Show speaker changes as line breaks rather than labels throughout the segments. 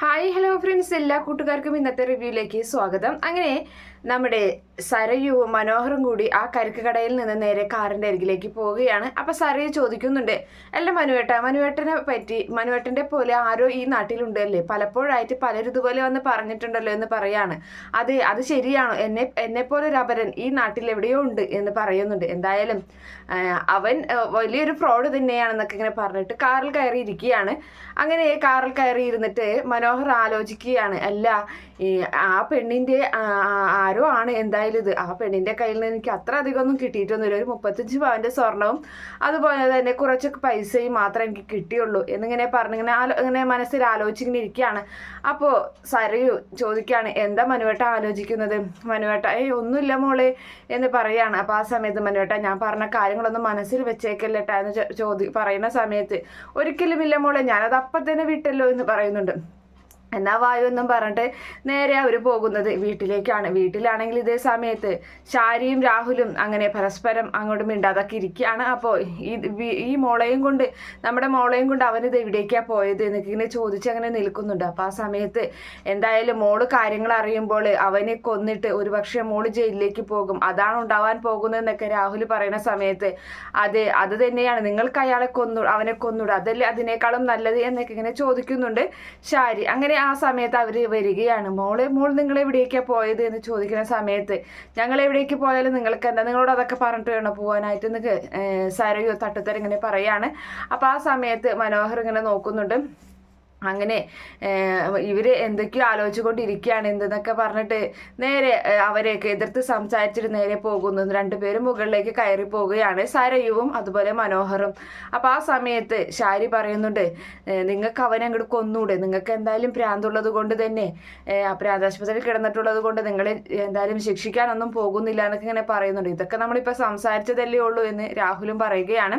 Hi hello friends എല്ലാ കൂട്ടുകാർക്കും ഇന്നത്തെ റിവ്യൂയിലേക്ക് സ്വാഗതം. അങ്ങനെ നമ്മുടെ സരയുവും മനോഹറും കൂടി ആ കരുക്ക് കടയിൽ നിന്ന് നേരെ കാറിന്റെ അരികിലേക്ക് പോവുകയാണ്. അപ്പം സരയു ചോദിക്കുന്നുണ്ട് അല്ല മനുവേട്ട മനുവേട്ടനെ പറ്റി മനുവേട്ടന്റെ പോലെ ആരോ ഈ നാട്ടിലുണ്ട് അല്ലേ? പലപ്പോഴായിട്ട് പലരും ഇതുപോലെ വന്ന് പറഞ്ഞിട്ടുണ്ടല്ലോ എന്ന് പറയാണ്. അത് അത് ശരിയാണോ? എന്നെ എന്നെപ്പോലെ പോലെ ഒരു അപരൻ ഈ നാട്ടിൽ എവിടെയോ ഉണ്ട് എന്ന് പറയുന്നുണ്ട്. എന്തായാലും അവൻ വലിയൊരു ഫ്രോഡ് തന്നെയാണെന്നൊക്കെ ഇങ്ങനെ പറഞ്ഞിട്ട് കാറിൽ കയറി ഇരിക്കുകയാണ് അങ്ങനെ കാറിൽ കയറി ഇരുന്നിട്ട് മനോഹർ ആലോചിക്കുകയാണ്. അല്ല ആ ആ, ആരോ ആണ് എന്തായാലും ഇത്. ആ പെണ്ണിന്റെ കയ്യിൽ നിന്ന് എനിക്ക് അത്ര അധികം ഒന്നും കിട്ടിയിട്ടൊന്നുമില്ല. ഒരു മുപ്പത്തഞ്ച് പവന്റെ സ്വർണവും അതുപോലെ തന്നെ കുറച്ച് പൈസയും മാത്രമേ എനിക്ക് കിട്ടിയുള്ളൂ എന്നിങ്ങനെ പറഞ്ഞിങ്ങനെ ആലോ ഇങ്ങനെ മനസ്സിൽ ആലോചിച്ചിങ്ങനെ ഇരിക്കുകയാണ്. അപ്പോൾ സരയു ചോദിക്കുകയാണ് എന്താ മനുവേട്ട ആലോചിക്കുന്നത്? മനുവേട്ട ഏയ് ഒന്നുമില്ല മോളെ എന്ന് പറയുകയാണ് അപ്പോൾ ആ സമയത്ത് മനുവേട്ട ഞാൻ പറഞ്ഞ കാര്യങ്ങളൊന്നും മനസ്സിൽ വെച്ചേക്കല്ലേട്ടാ എന്ന് ചോദി പറയുന്ന സമയത്ത് ഒരിക്കലുമില്ല മോളെ ഞാനത് അപ്പം തന്നെ വിട്ടല്ലോ എന്ന് പറയുന്നുണ്ട്. എന്നാ വായു എന്നും പറഞ്ഞിട്ട് നേരെ അവർ പോകുന്നത് വീട്ടിലേക്കാണ്. വീട്ടിലാണെങ്കിൽ ഇതേ സമയത്ത് ഷാരിയും രാഹുലും അങ്ങനെ പരസ്പരം അങ്ങോട്ട് മിണ്ടാതൊക്കെ ഇരിക്കുകയാണ്. അപ്പോൾ ഈ ഈ മോളെയും കൊണ്ട് നമ്മുടെ മോളെയും കൊണ്ട് അവനിത് എവിടേക്കാണ് പോയത് എന്നൊക്കെ ഇങ്ങനെ ചോദിച്ച് അങ്ങനെ നിൽക്കുന്നുണ്ട്. അപ്പോൾ ആ സമയത്ത് എന്തായാലും മോൾ കാര്യങ്ങൾ അറിയുമ്പോൾ അവനെ കൊന്നിട്ട് ഒരുപക്ഷെ മോൾ ജയിലിലേക്ക് പോകും. അതാണ് ഉണ്ടാവാൻ പോകുന്നതെന്നൊക്കെ രാഹുൽ പറയുന്ന സമയത്ത്. അതെ അത് തന്നെയാണ്. നിങ്ങൾക്ക് അയാളെ കൊന്നു അവനെ കൊന്നുവിടും അതല്ലേ അതിനേക്കാളും നല്ലത് എന്നൊക്കെ ഇങ്ങനെ ചോദിക്കുന്നുണ്ട് ഷാരി അങ്ങനെ ആ സമയത്ത് അവർ വരികയാണ്. മോളെ മോൾ നിങ്ങൾ എവിടേക്കാ പോയത് എന്ന് ചോദിക്കുന്ന സമയത്ത് ഞങ്ങൾ എവിടേക്ക് പോയാലും നിങ്ങൾക്ക് എന്താ? നിങ്ങളോട് അതൊക്കെ പറഞ്ഞിട്ട് വേണം പോകാനായിട്ട്? നിങ്ങൾക്ക് സരയോ തട്ടുത്തരങ്ങനെ പറയാണ്. അപ്പോൾ ആ സമയത്ത് മനോഹർ ഇങ്ങനെ നോക്കുന്നുണ്ട്. അങ്ങനെ ഇവർ എന്തൊക്കെയോ ആലോചിച്ചുകൊണ്ടിരിക്കുകയാണ് എന്തെന്നൊക്കെ പറഞ്ഞിട്ട് നേരെ അവരെയൊക്കെ എതിർത്ത് സംസാരിച്ചിട്ട് നേരെ പോകുന്നു. രണ്ടുപേരും മുകളിലേക്ക് കയറി പോവുകയാണ് സരയുവും അതുപോലെ മനോഹറും. അപ്പോൾ ആ സമയത്ത് ഷാരി പറയുന്നുണ്ട് നിങ്ങൾക്ക് അവനെ അങ്ങോട്ട് കൊന്നൂടെ? നിങ്ങൾക്ക് എന്തായാലും പ്രാന്തുള്ളത് കൊണ്ട് തന്നെ ഭ്രാന്താശുപത്രിയിൽ കിടന്നിട്ടുള്ളത് കൊണ്ട് നിങ്ങളെ എന്തായാലും ശിക്ഷിക്കാനൊന്നും പോകുന്നില്ല എന്നൊക്കെ ഇങ്ങനെ പറയുന്നുണ്ട്. ഇതൊക്കെ നമ്മളിപ്പോൾ സംസാരിച്ചതല്ലേ ഉള്ളൂ എന്ന് രാഹുലും പറയുകയാണ്.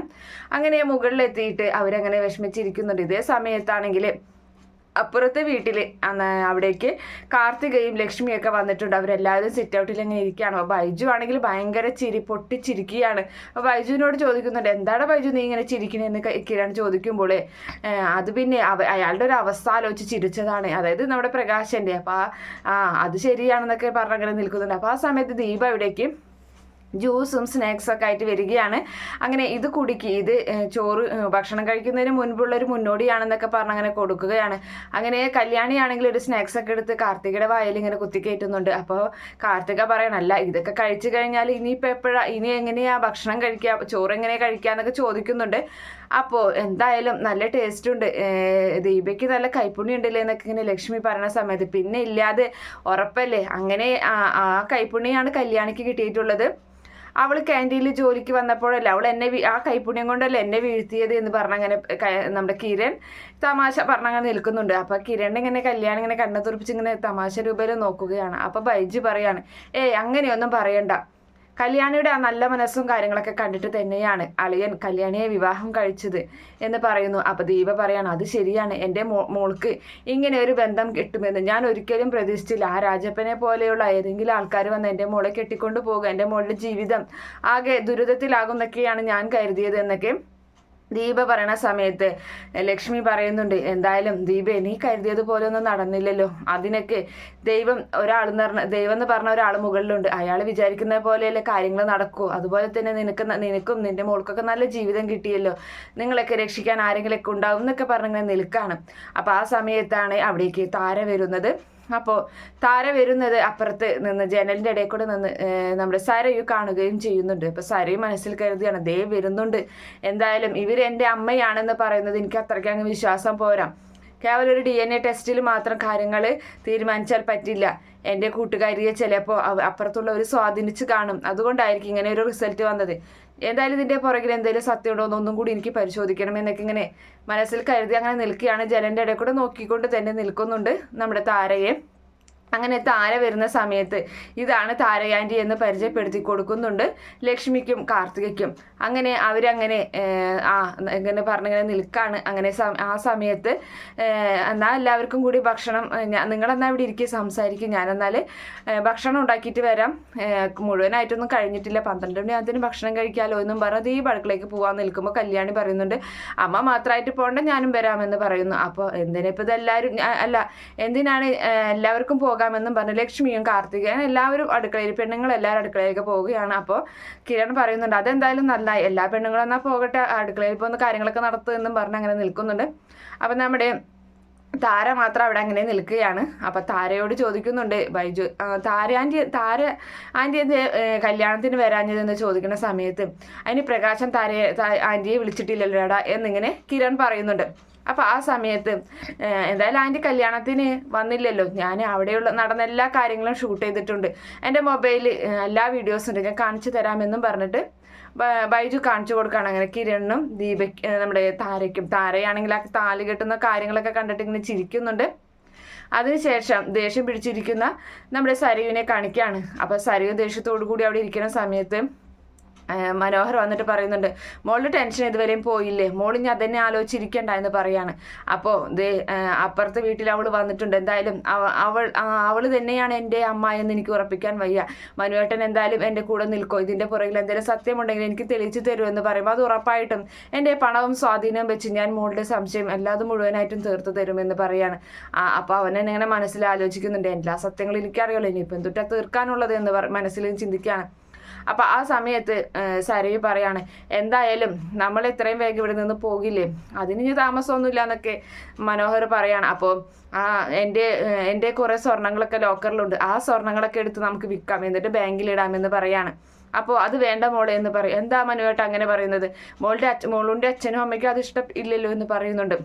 അങ്ങനെ മുകളിലെത്തിയിട്ട് അവരങ്ങനെ വിഷമിച്ചിരിക്കുന്നുണ്ട്. ഇതേ സമയത്താണെങ്കിൽ അപ്പുറത്തെ വീട്ടിൽ അവിടേക്ക് കാർത്തികയും ലക്ഷ്മിയൊക്കെ വന്നിട്ടുണ്ട്. അവരെല്ലാവരും സിറ്റ് ഔട്ടിൽ ഇങ്ങനെ ഇരിക്കുകയാണ്. അപ്പോൾ ബൈജു ആണെങ്കിൽ ഭയങ്കര ചിരി പൊട്ടിച്ചിരിക്കുകയാണ്. അപ്പോൾ ബൈജുവിനോട് ചോദിക്കുന്നുണ്ട് എന്താണ് ബൈജു നീ ഇങ്ങനെ ചിരിക്കണേന്ന് കിരൺ ചോദിക്കുമ്പോൾ അത് പിന്നെ അവ അയാളുടെ ഒരു അവസ്ഥ ആലോചിച്ച് ചിരിച്ചതാണ്. അതായത് നമ്മുടെ പ്രകാശന്റെ അപ്പോൾ ആ, അത് ശരിയാണെന്നൊക്കെ പറഞ്ഞങ്ങനെ നിൽക്കുന്നുണ്ട്. അപ്പോൾ ആ സമയത്ത് ദീപ ഇവിടേക്ക് ജ്യൂസും സ്നാക്സ് ഒക്കെ ആയിട്ട് വരികയാണ്. അങ്ങനെ ഇത് കുടിക്കുക ഇത് ചോറ് ഭക്ഷണം കഴിക്കുന്നതിന് മുൻപുള്ള ഒരു മുന്നോടിയാണെന്നൊക്കെ പറഞ്ഞ് അങ്ങനെ കൊടുക്കുകയാണ്. അങ്ങനെ കല്യാണിയാണെങ്കിൽ ഒരു സ്നാക്സ് ഒക്കെ എടുത്ത് കാർത്തികയുടെ വായിൽ ഇങ്ങനെ കുത്തിക്കയറ്റുന്നുണ്ട് അപ്പോൾ കാർത്തിക പറയണല്ല ഇതൊക്കെ കഴിച്ചു കഴിഞ്ഞാൽ ഇനിയിപ്പോൾ എപ്പോഴാ ഇനി എങ്ങനെയാ ഭക്ഷണം കഴിക്കുക ചോറ് എങ്ങനെയാണ് കഴിക്കുക എന്നൊക്കെ ചോദിക്കുന്നുണ്ട്. അപ്പോൾ എന്തായാലും നല്ല ടേസ്റ്റ് ഉണ്ട്. ദീപയ്ക്ക് നല്ല കൈപ്പുണ്യം ഉണ്ടല്ലേ എന്നൊക്കെ ഇങ്ങനെ ലക്ഷ്മി പറയുന്ന സമയത്ത്. പിന്നെ ഇല്ലാതെ ഉറപ്പല്ലേ? അങ്ങനെ ആ കൈപ്പുണ്യാണ് കല്യാണിക്ക് കിട്ടിയിട്ടുള്ളത്. അവൾ ക്യാന്റീനിൽ ജോലിക്ക് വന്നപ്പോഴല്ല അവൾ എന്നെ ആ കൈപ്പുണ്യം കൊണ്ടല്ല എന്നെ വീഴ്ത്തിയത് എന്ന് പറഞ്ഞങ്ങനെ നമ്മുടെ കിരൺ തമാശ പറഞ്ഞങ്ങനെ നിൽക്കുന്നുണ്ട്. അപ്പൊ കിരൺ ഇങ്ങനെ കല്യാണം ഇങ്ങനെ കണ്ണു തുറപ്പിച്ച് ഇങ്ങനെ തമാശ രൂപയിൽ നോക്കുകയാണ്. അപ്പൊ ബൈജു പറയാണ് ഏയ് അങ്ങനെയൊന്നും പറയണ്ട. കല്യാണിയുടെ ആ നല്ല മനസ്സും കാര്യങ്ങളൊക്കെ കണ്ടിട്ട് തന്നെയാണ് അളിയൻ കല്യാണിയെ വിവാഹം കഴിച്ചത് എന്ന് പറയുന്നു. അപ്പൊ ദീപ പറയാണ് അത് ശരിയാണ്. എന്റെ മോൾക്ക് ഇങ്ങനെ ഒരു ബന്ധം കിട്ടുമെന്ന് ഞാൻ ഒരിക്കലും പ്രതീക്ഷിച്ചില്ല. ആ രാജപ്പനെ പോലെയുള്ള ഏതെങ്കിലും ആൾക്കാർ വന്ന് എന്റെ മോളെ കെട്ടിക്കൊണ്ട് പോകുക എന്റെ മോളുടെ ജീവിതം ആകെ ദുരിതത്തിലാകും എന്നൊക്കെയാണ് ഞാൻ കരുതിയത് എന്നൊക്കെ ദീപ പറയണ സമയത്ത് ലക്ഷ്മി പറയുന്നുണ്ട് എന്തായാലും ദീപ നീ കരുതിയതുപോലെ ഒന്നും നടന്നില്ലല്ലോ. അതിനൊക്കെ ദൈവം ഒരാൾ എന്ന് പറഞ്ഞ ദൈവം എന്ന് പറഞ്ഞ ഒരാൾ മുകളിലുണ്ട്. അയാൾ വിചാരിക്കുന്ന പോലെയല്ലേ കാര്യങ്ങൾ നടക്കൂ. അതുപോലെ തന്നെ നിനക്ക് നിനക്കും നിന്റെ മോൾക്കൊക്കെ നല്ല ജീവിതം കിട്ടിയല്ലോ. നിങ്ങളൊക്കെ രക്ഷിക്കാൻ ആരെങ്കിലൊക്കെ ഉണ്ടാവും എന്നൊക്കെ പറഞ്ഞിങ്ങനെ നിൽക്കാണ്. അപ്പോൾ ആ സമയത്താണ് അവിടേക്ക് താര വരുന്നത്. അപ്പോൾ താര വരുന്നത് അപ്പുറത്ത് നിന്ന് ജനലിന്റെ ഇടയിൽ കൂടെ നിന്ന് നമ്മുടെ സരയു കാണുകയും ചെയ്യുന്നുണ്ട്. അപ്പോൾ സരയു മനസ്സിൽ കരുതിയാണ് ദേ വരുന്നുണ്ട്. എന്തായാലും ഇവർ എന്റെ അമ്മയാണെന്ന് പറയുന്നത് എനിക്ക് അത്രയ്ക്ക് അങ്ങ് വിശ്വാസം പോരാ. കേവലം ഒരു ഡി എൻ എ ടെസ്റ്റിൽ മാത്രം കാര്യങ്ങൾ തീരുമാനിച്ചാൽ പറ്റില്ല. എന്റെ കൂട്ടുകാരിയെ ചിലപ്പോൾ അപ്പുറത്തുള്ളവർ സ്വാധീനിച്ച് കാണും. അതുകൊണ്ടായിരിക്കും ഇങ്ങനെ ഒരു റിസൾട്ട് വന്നത്. എന്തായാലും ഇതിന്റെ പുറകിൽ എന്തെങ്കിലും സത്യമുണ്ടോ എന്നൊന്നും കൂടി എനിക്ക് പരിശോധിക്കണം എന്നൊക്കെ ഇങ്ങനെ മനസ്സിൽ കരുതി അങ്ങനെ നിൽക്കുകയാണ് ജലന്റെ ഇടയിൽ കൂടെ നോക്കിക്കൊണ്ട് തന്നെ നിൽക്കുന്നുണ്ട് നമ്മുടെ താരയെ. അങ്ങനെ താര വരുന്ന സമയത്ത് ഇതാണ് താരയാന്റി എന്ന് പരിചയപ്പെടുത്തി കൊടുക്കുന്നുണ്ട് ലക്ഷ്മിക്കും കാർത്തികയ്ക്കും. അങ്ങനെ അവരങ്ങനെ ആ ഇങ്ങനെ പറഞ്ഞിങ്ങനെ നിൽക്കാണ്. അങ്ങനെ ആ സമയത്ത് എന്നാൽ എല്ലാവർക്കും കൂടി ഭക്ഷണം നിങ്ങളെന്നാൽ ഇവിടെ ഇരിക്കുക സംസാരിക്കും ഞാനെന്നാൽ ഭക്ഷണം ഉണ്ടാക്കിയിട്ട് വരാം. മുഴുവനായിട്ടൊന്നും കഴിഞ്ഞിട്ടില്ല. പന്ത്രണ്ട് മണി അതിന് ഭക്ഷണം കഴിക്കാമല്ലോ എന്നും പറഞ്ഞത് ഈ അടുക്കളയ്ക്ക് പോകാൻ നിൽക്കുമ്പോൾ കല്യാണി പറയുന്നുണ്ട് അമ്മ മാത്രമായിട്ട് പോകണ്ട ഞാനും വരാമെന്ന് പറയുന്നു. അപ്പോൾ എന്തിനാ ഇപ്പോൾ ഇതെല്ലാവരും അല്ല എന്തിനാണ് എല്ലാവർക്കും എല്ലാവർക്കും പോകാമെന്നും പറഞ്ഞ്. ലക്ഷ്മിയും കാർത്തികയും എല്ലാവരും അടുക്കളയിൽ പെണ്ണുങ്ങൾ എല്ലാവരും അടുക്കളയിലേക്ക് പോവുകയാണ്. അപ്പോൾ കിരൺ പറയുന്നുണ്ട് അതെന്തായാലും നന്നായി. എല്ലാ പെണ്ണുങ്ങളും എന്നാൽ പോകട്ടെ? അടുക്കളയിൽ പോകുന്ന കാര്യങ്ങളൊക്കെ നടത്തുമെന്നും പറഞ്ഞ് അങ്ങനെ നിൽക്കുന്നുണ്ട്. അപ്പം നമ്മുടെ താര മാത്രം അവിടെ അങ്ങനെ നിൽക്കുകയാണ്. അപ്പം താരയോട് ചോദിക്കുന്നുണ്ട് ബൈജു താര ആന്റി താര ആന്റി എന്ത് കല്യാണത്തിന് വരാഞ്ഞതെന്ന് ചോദിക്കുന്ന സമയത്ത് അതിന് പ്രകാശം താരയെ ആന്റിയെ വിളിച്ചിട്ടില്ലല്ലോടാ? എന്നിങ്ങനെ കിരൺ പറയുന്നുണ്ട്. അപ്പോൾ ആ സമയത്ത് എന്തായാലും ആന്റി കല്യാണത്തിന് വന്നില്ലല്ലോ. ഞാൻ അവിടെയുള്ള നടന്ന എല്ലാ കാര്യങ്ങളും ഷൂട്ട് ചെയ്തിട്ടുണ്ട്. എന്റെ മൊബൈലിൽ എല്ലാ വീഡിയോസും ഉണ്ട്. ഞാൻ കാണിച്ചു തരാമെന്നും പറഞ്ഞിട്ട് ബൈജു കാണിച്ചു കൊടുക്കുകയാണ് അങ്ങനെ കിരണിനും ദീപക് നമ്മുടെ താരയ്ക്കും താരയാണെങ്കിൽ ആ താൽ കെട്ടുന്ന കാര്യങ്ങളൊക്കെ കണ്ടിട്ട് ഇങ്ങനെ ചിരിക്കുന്നുണ്ട്. അതിനുശേഷം ദേഷ്യം പിടിച്ചിരിക്കുന്ന നമ്മുടെ സരയുവിനെ കാണിക്കുകയാണ് അപ്പോൾ സരയു ദേഷ്യത്തോടു കൂടി അവിടെ ഇരിക്കുന്ന സമയത്ത് മനോഹർ വന്നിട്ട് പറയുന്നുണ്ട് മോളുടെ ടെൻഷൻ ഇതുവരെയും പോയില്ലേ? മോൾ ഇനി അതന്നെ ആലോചിച്ചിരിക്കണ്ട എന്ന് പറയാണ്. അപ്പോൾ ദേ അപ്പുറത്തെ വീട്ടിൽ അവൾ വന്നിട്ടുണ്ട്. എന്തായാലും അവൾ അവൾ തന്നെയാണ് എന്റെ അമ്മ എന്ന് എനിക്ക് ഉറപ്പിക്കാൻ വയ്യ. മനുവേട്ടൻ എന്തായാലും എന്റെ കൂടെ നിൽക്കോ. ഇതിന്റെ പുറകിൽ എന്തെങ്കിലും സത്യമുണ്ടെങ്കിൽ എനിക്ക് തെളിയിച്ചു തരുമെന്ന് പറയുമ്പോൾ അത് ഉറപ്പായിട്ടും എന്റെ പണവും സ്വാധീനവും വെച്ച് ഞാൻ മോളുടെ സംശയം എല്ലാതും മുഴുവനായിട്ടും തീർത്തു തരുമെന്ന് പറയാണ്. അപ്പോൾ അവൻ എന്നെ ഇങ്ങനെ മനസ്സിൽ ആലോചിക്കുന്നുണ്ട്. എല്ലാ സത്യങ്ങളും എനിക്കറിയാലോ ഇനിയിപ്പോൾ എന്തുട്ടാ തീർക്കാനുള്ളത് എന്ന് മനസ്സിൽ ചിന്തിക്കുകയാണ്. അപ്പൊ ആ സമയത്ത് സരവി പറയാണ് എന്തായാലും നമ്മൾ ഇത്രയും വേഗം ഇവിടെ നിന്ന് പോകില്ലേ? അതിന് താമസമൊന്നുമില്ല എന്നൊക്കെ മനോഹർ പറയാണ്. അപ്പോൾ ആ എന്റെ എന്റെ കുറേ സ്വർണങ്ങളൊക്കെ ലോക്കറിലുണ്ട്. ആ സ്വർണങ്ങളൊക്കെ എടുത്ത് നമുക്ക് വിൽക്കാം. എന്നിട്ട് ബാങ്കിലിടാമെന്ന് പറയാണ്. അപ്പോൾ അത് വേണ്ട മോളെ എന്ന് പറയും. എന്താ മനുവേട്ട അങ്ങനെ പറയുന്നത്? മോളുടെ അച്ഛ മോളുടെ അച്ഛനും അമ്മയ്ക്കും അത് ഇഷ്ടം ഇല്ലല്ലോ എന്ന് പറയുന്നുണ്ട്.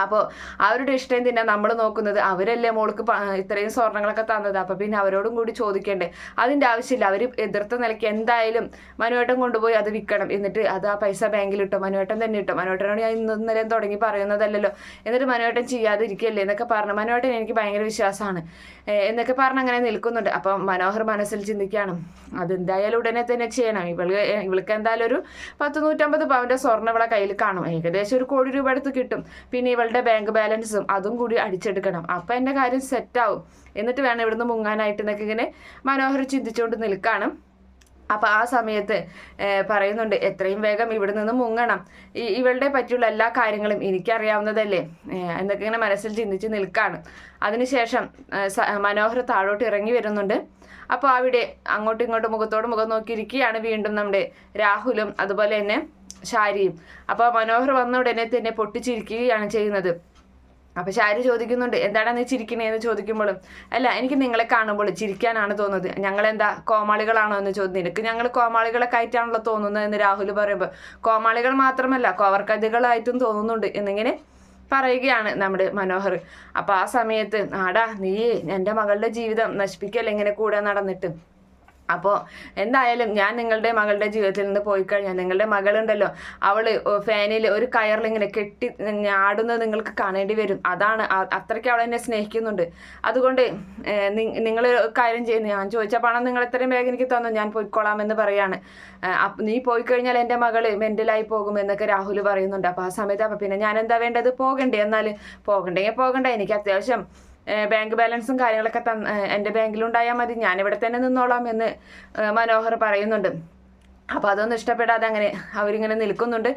അപ്പോൾ അവരുടെ ഇഷ്ടം തന്നെ നമ്മൾ നോക്കുന്നത് അവരല്ലേ മോൾക്ക് ഇത്രയും സ്വർണങ്ങളൊക്കെ തന്നത്. അപ്പോൾ പിന്നെ അവരോടും കൂടി ചോദിക്കേണ്ടേ. അതിന്റെ ആവശ്യമില്ല. അവർ എതിർത്ത നിലയ്ക്ക് എന്തായാലും മനുവേട്ടൻ കൊണ്ടുപോയി അത് വിൽക്കണം. എന്നിട്ട് അത് ആ പൈസ ബാങ്കിൽ ഇട്ടോ മനുവേട്ടൻ തന്നെ ഇട്ടോ. മനുവേട്ടനോട് ഞാൻ ഇന്ന് ഇന്നലെ തുടങ്ങി പറയുന്നതല്ലല്ലോ. എന്നിട്ട് മനുവേട്ടൻ ചെയ്യാതിരിക്കല്ലേ എന്നൊക്കെ പറഞ്ഞു. മനുവേട്ടൻ എനിക്ക് ഭയങ്കര വിശ്വാസമാണ്. എന്നൊക്കെ പറഞ്ഞ് അങ്ങനെ നിൽക്കുന്നുണ്ട്. അപ്പം മനോഹർ മനസ്സിൽ ചിന്തിക്കുകയാണ്. അതെന്തായാലും ഉടനെ തന്നെ ചെയ്യണം. ഇവൾക്ക് ഇവൾക്ക് എന്തായാലും ഒരു പത്ത് നൂറ്റമ്പത് പവന്റെ സ്വർണ ഇവളെ കയ്യിൽ കാണും. ഏകദേശം ഒരു കോടി രൂപ എടുത്ത് കിട്ടും. പിന്നെ ഇവളുടെ ബാങ്ക് ബാലൻസും അതും കൂടി അടിച്ചെടുക്കണം. അപ്പം എന്റെ കാര്യം സെറ്റാവും എന്നിട്ട് വേണം ഇവിടുന്ന് മുങ്ങാനായിട്ട് എന്നൊക്കെ ഇങ്ങനെ മനോഹർ ചിന്തിച്ചുകൊണ്ട് നിൽക്കുകയാണ് അപ്പോൾ ആ സമയത്ത് പറയുന്നുണ്ട് എത്രയും വേഗം ഇവിടെ നിന്ന് മുങ്ങണം ഇവളുടെ പറ്റിയുള്ള എല്ലാ കാര്യങ്ങളും എനിക്കറിയാവുന്നതല്ലേ? എന്നൊക്കെ ഇങ്ങനെ മനസ്സിൽ ചിന്തിച്ച് നിൽക്കുകയാണ് അതിനുശേഷം മനോഹർ താഴോട്ട് ഇറങ്ങി വരുന്നുണ്ട്. അപ്പോൾ അവിടെ അങ്ങോട്ടും ഇങ്ങോട്ടും മുഖത്തോട് മുഖം നോക്കിയിരിക്കുകയാണ് വീണ്ടും നമ്മുടെ രാഹുലും അതുപോലെ തന്നെ ഷാരിയും അപ്പോൾ മനോഹർ വന്ന ഉടനെ തന്നെ പൊട്ടിച്ചിരിക്കുകയാണ് ചെയ്യുന്നത്. അപ്പൊ ഷാരി ചോദിക്കുന്നുണ്ട് എന്താണ് നീ ചിരിക്കണേന്ന് ചോദിക്കുമ്പോഴും അല്ല എനിക്ക് നിങ്ങളെ കാണുമ്പോൾ ചിരിക്കാനാണ് തോന്നുന്നത്. ഞങ്ങൾ എന്താ കോമാളികളാണോ എന്ന് ചോദിച്ചു നിനക്ക് ഞങ്ങൾ കോമാളികളെ കയറ്റാണല്ലോ തോന്നുന്നത് എന്ന് രാഹുൽ പറയുമ്പോൾ കോമാളികൾ മാത്രമല്ല കോവർക്കഥകളായിട്ടും തോന്നുന്നുണ്ട് എന്നിങ്ങനെ പറയുകയാണ് നമ്മുടെ മനോഹർ. അപ്പൊ ആ സമയത്ത് ആടാ നീ എന്റെ മകളുടെ ജീവിതം നശിപ്പിക്കല്ലേ ഇങ്ങനെ കൂടെ നടന്നിട്ട്? അപ്പോൾ എന്തായാലും ഞാൻ നിങ്ങളുടെ മകളുടെ ജീവിതത്തിൽ നിന്ന് പോയി കഴിഞ്ഞാൽ നിങ്ങളുടെ മകളുണ്ടല്ലോ അവൾ ഫാനിൽ ഒരു കയറിൽ ഇങ്ങനെ കെട്ടി ആടുന്നത് നിങ്ങൾക്ക് കാണേണ്ടി വരും. അതാണ് അത്രയ്ക്ക് അവൾ എന്നെ സ്നേഹിക്കുന്നുണ്ട്. അതുകൊണ്ട് നിങ്ങൾ കാര്യം ചെയ്യുന്നു. ഞാൻ ചോദിച്ച പണം നിങ്ങൾ എത്രയും വേഗം എനിക്ക് തന്നു. ഞാൻ എന്ന് പറയാണ്. നീ പോയി കഴിഞ്ഞാൽ എന്റെ മകൾ മെന്റലായി പോകും എന്നൊക്കെ രാഹുൽ പറയുന്നുണ്ട്. അപ്പോൾ ആ സമയത്ത് അപ്പം പിന്നെ ഞാൻ എന്താ വേണ്ടത്? പോകണ്ടേ. എന്നാൽ പോകണ്ടെങ്കിൽ പോകണ്ടേ. എനിക്ക് അത്യാവശ്യം ബാങ്ക് ബാലൻസും കാര്യങ്ങളൊക്കെ തന്ന എന്റെ ബാങ്കിലുണ്ടായാൽ മതി ഞാനിവിടെ തന്നെ നിന്നോളാം എന്ന് മനോഹർ പറയുന്നുണ്ട്. അപ്പോൾ അതൊന്നും ഇഷ്ടപ്പെടാതെ അങ്ങനെ അവരിങ്ങനെ നിൽക്കുന്നുണ്ട്.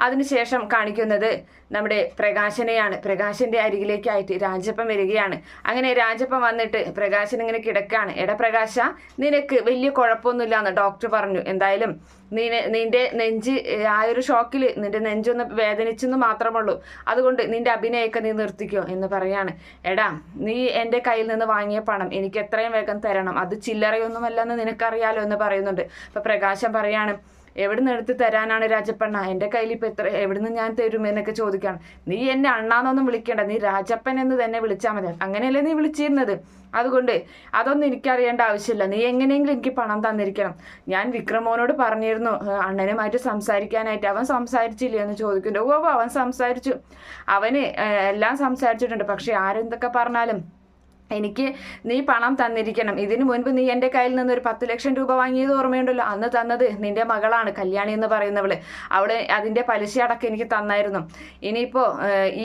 അതിനുശേഷം കാണിക്കുന്നത് നമ്മുടെ പ്രകാശനെയാണ്. പ്രകാശന്റെ അരികിലേക്കായിട്ട് രാജപ്പൻ വരികയാണ്. അങ്ങനെ രാജപ്പൻ വന്നിട്ട് പ്രകാശൻ ഇങ്ങനെ കിടക്കാണ്. എടാ പ്രകാശ നിനക്ക് വലിയ കുഴപ്പമൊന്നുമില്ല എന്ന് ഡോക്ടർ പറഞ്ഞു. എന്തായാലും നീ നിന്റെ നെഞ്ച് ആ ഒരു ഷോക്കിൽ നിന്റെ നെഞ്ചൊന്ന് വേദനിച്ചെന്ന് മാത്രമുള്ളൂ അതുകൊണ്ട് നിന്റെ അഭിനയമൊക്കെ നീ നിർത്തിക്കോ എന്ന് പറയാണ്. എടാ നീ എന്റെ കയ്യിൽ നിന്ന് വാങ്ങിയ പണം എനിക്ക് എത്രയും വേഗം തരണം. അത് ചില്ലറയൊന്നുമല്ലെന്ന് നിനക്കറിയാലോ എന്ന് പറയുന്നുണ്ട്. അപ്പൊ പ്രകാശം പറയാണ് എവിടുന്ന് എടുത്ത് തരാനാണ് രാജപ്പണ്ണ? എന്റെ കയ്യിൽ ഇപ്പം എത്ര എവിടുന്ന് ഞാൻ തരും എന്നൊക്കെ ചോദിക്കാണ്. നീ എന്നെ അണ്ണാന്നൊന്നും വിളിക്കേണ്ട. നീ രാജപ്പൻ എന്ന് തന്നെ വിളിച്ചാൽ മതി. അങ്ങനെയല്ലേ നീ വിളിച്ചിരുന്നത്? അതുകൊണ്ട് അതൊന്നും എനിക്കറിയേണ്ട ആവശ്യമില്ല. നീ എങ്ങനെയെങ്കിലും എനിക്ക് പണം തന്നിരിക്കണം. ഞാൻ വിക്രമോനോട് പറഞ്ഞിരുന്നു അണ്ണനുമായിട്ട് സംസാരിക്കാനായിട്ട്. അവൻ സംസാരിച്ചില്ല? എന്ന് ചോദിക്കുന്നുണ്ട്. ഓ അവൻ സംസാരിച്ചു. അവന് എല്ലാം സംസാരിച്ചിട്ടുണ്ട്. പക്ഷെ ആരെന്തൊക്കെ പറഞ്ഞാലും എനിക്ക് നീ പണം തന്നിരിക്കണം. ഇതിനു മുൻപ് നീ എന്റെ കയ്യിൽ നിന്ന് ഒരു പത്ത് ലക്ഷം രൂപ വാങ്ങിയത് ഓർമ്മയുണ്ടല്ലോ? അന്ന് തന്നത് നിന്റെ മകളാണ് കല്യാണി എന്ന് പറയുന്നവൾ. അവൾ അതിന്റെ പലിശ അടക്കം എനിക്ക് തന്നായിരുന്നു. ഇനിയിപ്പോൾ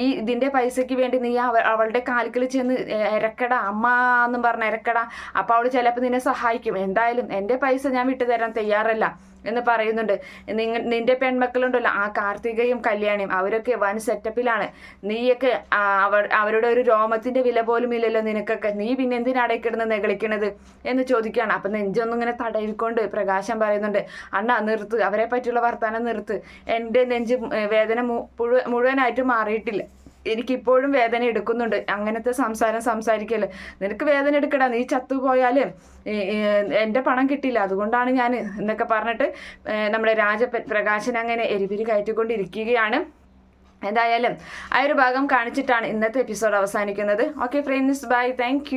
ഈ ഇതിന്റെ പൈസയ്ക്ക് വേണ്ടി നീ അവ അവളുടെ കാൽക്കിൽ ചെന്ന് ഇരക്കട അമ്മ എന്നും പറഞ്ഞ ഇരക്കട അപ്പോൾ അവൾ ചിലപ്പോൾ നിന്നെ സഹായിക്കും. എന്തായാലും എന്റെ പൈസ ഞാൻ വിട്ടുതരാൻ തയ്യാറല്ല. എന്ന് പറയുന്നുണ്ട്. നിങ്ങ നിന്റെ പെൺമക്കളുണ്ടല്ലോ ആ കാർത്തികയും കല്യാണിയും അവരൊക്കെ വൻ സെറ്റപ്പിലാണ് നീയൊക്കെ അവർ അവരുടെ ഒരു രോമത്തിന്റെ വില പോലും ഇല്ലല്ലോ നിനക്കൊക്കെ. നീ പിന്നെ എന്തിനാടെ കിടന്ന് നെകളിക്കണത് എന്ന് ചോദിക്കുകയാണ്. അപ്പം നെഞ്ചൊന്നും ഇങ്ങനെ തടയിക്കൊണ്ട് പ്രകാശം പറയുന്നുണ്ട് അണ്ണ നിർത്ത് അവരെ പറ്റിയുള്ള വർത്താനം നിർത്ത്. എന്റെ നെഞ്ച് വേദന മുഴുവനായിട്ട് മാറിയിട്ടില്ല. എനിക്കിപ്പോഴും വേദന എടുക്കുന്നുണ്ട്. അങ്ങനത്തെ സംസാരം സംസാരിക്കൽ നിനക്ക് വേദന എടുക്കടാ. നീ ചത്തുപോയാലും എന്റെ പണം കിട്ടിയില്ല. അതുകൊണ്ടാണ് ഞാൻ എന്നൊക്കെ പറഞ്ഞിട്ട് നമ്മുടെ രാജ പ്രകാശൻ അങ്ങനെ എരിപിരി കയറ്റിക്കൊണ്ടിരിക്കുകയാണ്. എന്തായാലും ആ ഒരു ഭാഗം കാണിച്ചിട്ടാണ് ഇന്നത്തെ എപ്പിസോഡ് അവസാനിക്കുന്നത്. Okay friends bye thank